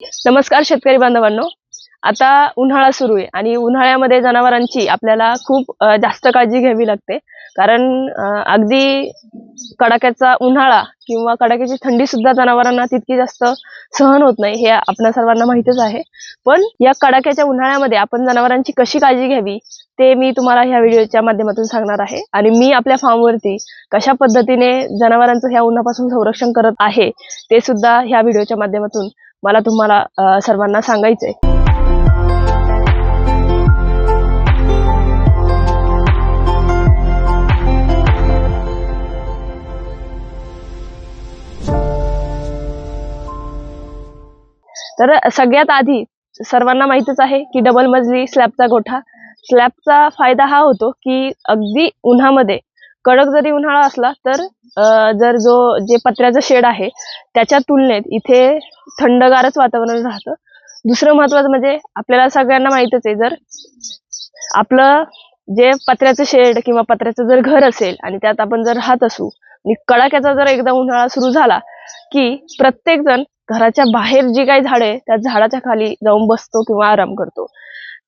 नमस्कार शेतकरी बांधवांनो. आता उन्हाळा सुरू आहे आणि उन्हाळ्यामध्ये जनावरांची आपल्याला खूप जास्त काळजी घ्यावी लागते. कारण अगदी कडाक्याचा उन्हाळा किंवा कडाक्याची थंडी सुद्धा जनावरांना तितकी जास्त सहन होत नाही हे आपल्या सर्वांना माहितच आहे. पण या कडाक्याच्या उन्हाळ्यामध्ये आपण जनावरांची कशी काळजी घ्यावी ते मी तुम्हाला ह्या व्हिडिओच्या माध्यमातून सांगणार आहे. आणि मी आपल्या फार्मवरती कशा पद्धतीने जनावरांचं ह्या उन्हापासून संरक्षण करत आहे ते सुद्धा ह्या व्हिडिओच्या माध्यमातून मला तुम्हाला सर्वांना सांगायचंय. तर सगळ्यात आधी सर्वांना माहितच आहे की डबल मजली स्लॅबचा गोठा. स्लॅबचा फायदा हा होतो की अगदी उन्हामध्ये कडक जरी उन्हाळा असला तर जर जो जे पत्र्याचं शेड आहे त्याच्या तुलनेत इथे थंडगारच वातावरण राहतं. दुसरं महत्वाचं म्हणजे आपल्याला सगळ्यांना माहितच आहे जर आपलं जे पत्र्याचं शेड किंवा पत्र्याचं जर घर असेल आणि त्यात आपण जर राहत असू आणि कडाक्याचा जर एकदा उन्हाळा सुरू झाला की प्रत्येक जण घराच्या बाहेर जी काही झाड आहे त्या झाडाच्या खाली जाऊन बसतो किंवा आराम करतो.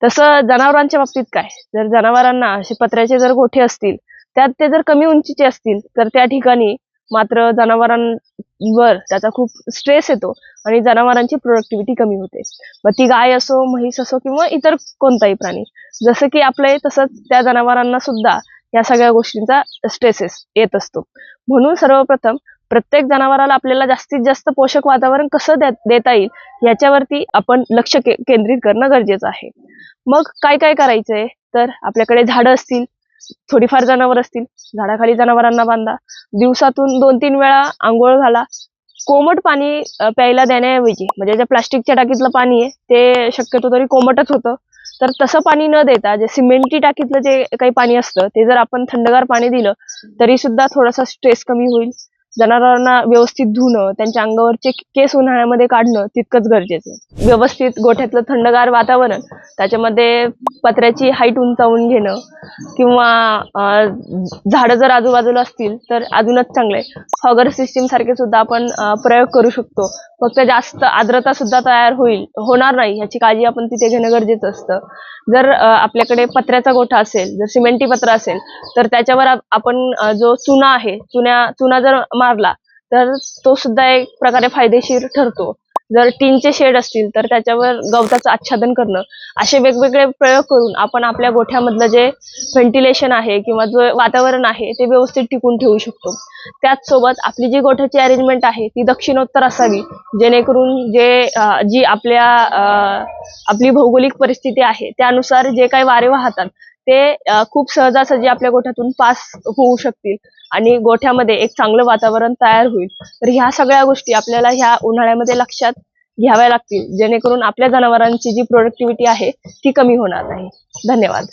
तसं जनावरांच्या बाबतीत काय? जर जनावरांना असे पत्र्याचे जर गोठे असतील त्यात ते जर कमी उंचीचे असतील तर त्या ठिकाणी मात्र जनावरांवर त्याचा खूप स्ट्रेस येतो आणि जनावरांची प्रोडक्टिव्हिटी कमी होते. मग ती गाय असो म्हैस असो किंवा इतर कोणताही प्राणी जसं की आपलं आहे तसंच त्या जनावरांना सुद्धा या सगळ्या गोष्टींचा स्ट्रेसेस येत असतो. म्हणून सर्वप्रथम प्रत्येक जनावराला आपल्याला जास्तीत जास्त पोषक वातावरण कसं देता येईल याच्यावरती आपण लक्ष के- केंद्रित करणं गरजेचं आहे. मग काय काय करायचंय? तर आपल्याकडे झाडं असतील थोडीफार जनावर असतील झाडाखाली जनावरांना बांधा. दिवसातून दोन तीन वेळा आंघोळ घाला. कोमट पाणी प्यायला देण्याऐवजी म्हणजे जे प्लास्टिकच्या टाकीतलं पाणी आहे ते शक्यतो तरी कोमटच होतं. तर तसं पाणी न देता जे सिमेंटी टाकीतलं जे काही पाणी असतं ते जर आपण थंडगार पाणी दिलं तरी सुद्धा थोडासा स्ट्रेस कमी होईल. जनावरांना व्यवस्थित धुणं त्यांच्या अंगावरचे केस उन्हाळ्यामध्ये काढणं तितकंच गरजेचं आहे. व्यवस्थित गोठ्यातलं थंडगार वातावरण त्याच्यामध्ये पत्र्याची हाईट उंचावून घेणं किंवा झाडं जर आजूबाजूला असतील तर अजूनच चांगलं आहे. फॉगर सिस्टीमसारखे सुद्धा आपण प्रयोग करू शकतो. फक्त जास्त आर्द्रता सुद्धा तयार होईल होणार नाही याची काळजी आपण तिथे घेणं गरजेचं असतं. जर आपल्याकडे पत्र्याचा गोठा असेल जर सिमेंटी पत्र असेल तर त्याच्यावर आपण जो चुना आहे चुन्या चुना जर मारला तर तो सुद्धा एक प्रकारे फायदेशीर ठरतो. जर टीनचे शेड असतील तर त्याच्यावर गवताचं आच्छादन करणं. असे वेगवेगळे प्रयोग करून आपण आपल्या गोठ्यामधलं जे व्हेंटिलेशन आहे किंवा जो वातावरण आहे ते व्यवस्थित टिकून ठेवू शकतो. त्याचसोबत आपली जी गोठ्याची अरेंजमेंट आहे ती दक्षिणोत्तर असावी. जेणेकरून जे जी आपल्या आपली भौगोलिक परिस्थिती आहे त्यानुसार जे काही वारे वाहतात ते खूप सहजासहजी आपल्या गोठ्यातून पास होऊ शकतील आणि गोठ्यामध्ये एक चांगलं वातावरण तयार होईल. तर ह्या सगळ्या गोष्टी आपल्याला ह्या उन्हाळ्यामध्ये लक्षात घ्याव्या लागतील जेणेकरून आपल्या जनावरांची जी प्रोडक्टिव्हिटी आहे ती कमी होणार नाही. धन्यवाद.